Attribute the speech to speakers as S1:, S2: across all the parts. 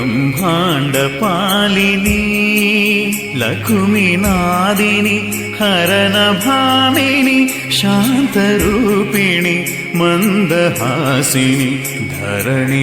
S1: బ్రహ్మాండ పాలిని లకుమినాదిని హరణ భామిని శాంతరూపిణి మందహాసిని ధరణి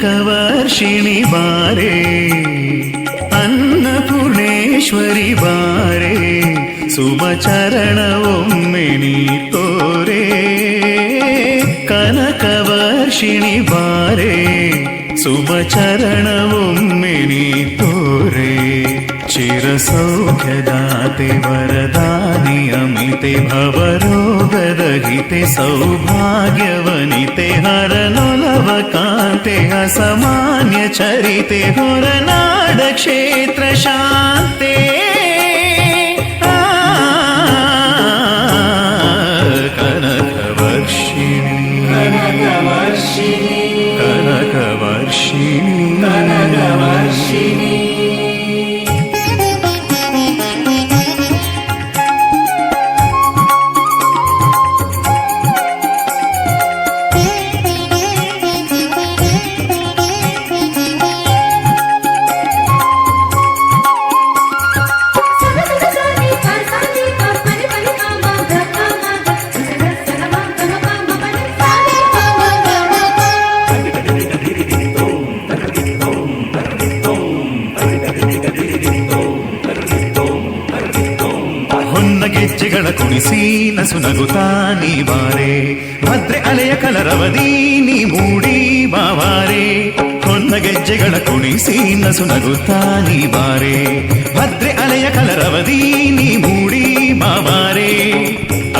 S2: കവർഷിണി വാരേ ಅನ್ನಪೂರ್ಣೇಶ್ವರಿ
S1: ಬಾರೆ ಸುಮಚರಣವೊಮ್ಮೆಣಿ ತೋರೆ ಕನಕವರ್ಷಿಣಿ ಬಾರೆ ಸುಮಚರಣವೊಮ್ಮೆಣಿ ತೋರೆ ఒమ్మిని తోరే చిరసౌఖ్యదాతే వరదాని అమితే భవరోగరహితే సౌభాగ్యవనితే హరనులవకాంతే ಗೆಜ್ಜೆಗಳ ಕುಣಿಸಿ ನಸುನಗುತ್ತಾ ನೀ ಬಾರೆ. ಭದ್ರೆ ಅಲೆಯ ಕಲರವದಿ ನೀ ಮೂಡಿ ಬಾವಾರೆ ಹೊನ್ನ ಗೆಜ್ಜೆಗಳ ಕುಣಿಸಿ ನಸುನಗುತ್ತಾ ನೀ ಬಾರೆ. ಭದ್ರೆ ಅಲೆಯ ಕಲರವದಿ ನೀ ಮೂಡಿ ಬಾವಾರೆ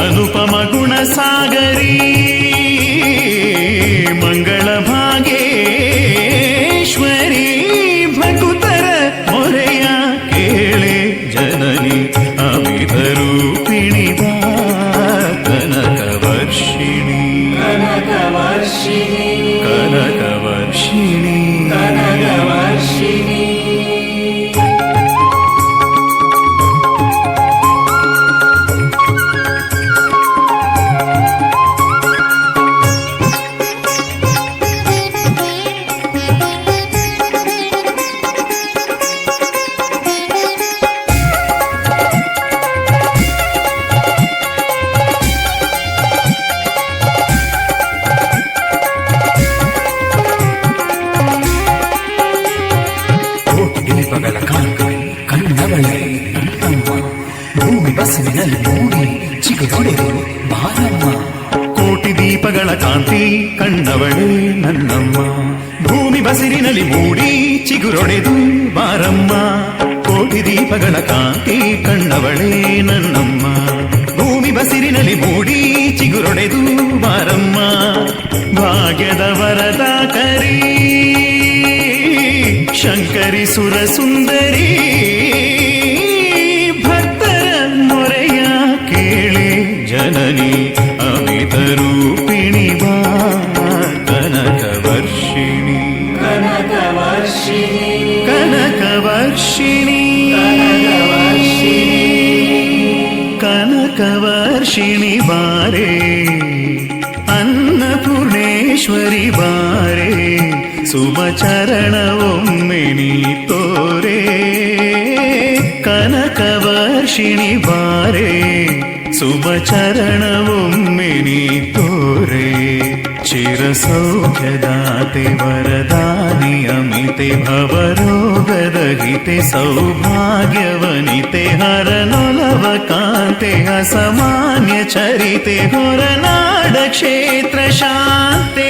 S1: ಅನುಪಮ ಗುಣ ಸಾಗರಿ ಮಂಗಳ
S3: ಕೋಟಿ ದೀಪಗಳ ಕಾಂತಿ ಕಣ್ಣವಳೆ ನನ್ನಮ್ಮ ಭೂಮಿ ಬಸವಿನಲ್ಲಿ ಮೂಡಿ ಚಿಗುರೊಡೆದು ಬಾರಮ್ಮ
S1: ಕೋಟಿ ದೀಪಗಳ ಕಾಂತಿ ಕಣ್ಣವಳೇ ನನ್ನಮ್ಮ ಭೂಮಿ ಬಸಿರಿನಲ್ಲಿ ಮೂಡಿ ಚಿಗುರೊಡೆದು ಬಾರಮ್ಮ ಕೋಟಿ ದೀಪಗಳ ಕಾಂತಿ ಕಣ್ಣವಳೇ ನನ್ನಮ್ಮ ಭೂಮಿ ಬಸಿರಿನಲ್ಲಿ ಮೂಡಿ ಚಿಗುರೊಡೆದು ಬಾರಮ್ಮ ಭಾಗ್ಯದ ವರದ ಕರಿ ಶಂಕರಿ ಸುರ ಸುಂದರಿ ಭಕ್ತರ ಮೊರೆಯ ಕೇಳಿ ಜನನಿ ಅಮಿತ ರೂಪಿಣಿ ಬಾ ಕನಕ
S2: ವರ್ಷಿಣಿ.
S1: ಕನಕ ವರ್ಷಿಣಿ. ಕನಕ ವರ್ಷಿಣಿ. ಕನಕ ವರ್ಷಿಣಿ ಬಾರೇ. ഈശ്വരി ബാരേ സുമചരണവും മിനി തോരേ. കനകവർഷിണി ബാരേ സുമചരണവും മിനി തോരേ. ചിരസൗഖ്യദാതെ വരദാനി അമിതെ ഭവരോ. ಭವರೋಗದಹಿತೆ ಸೌಭಾಗ್ಯವನಿತೆ ಹರನೊಲವ ಕಾಂತೆ ಅಸಮಾನ್ಯ ಚರಿತೆ ಹೊರನಾಡ ಕ್ಷೇತ್ರ ಶಾಂತೆ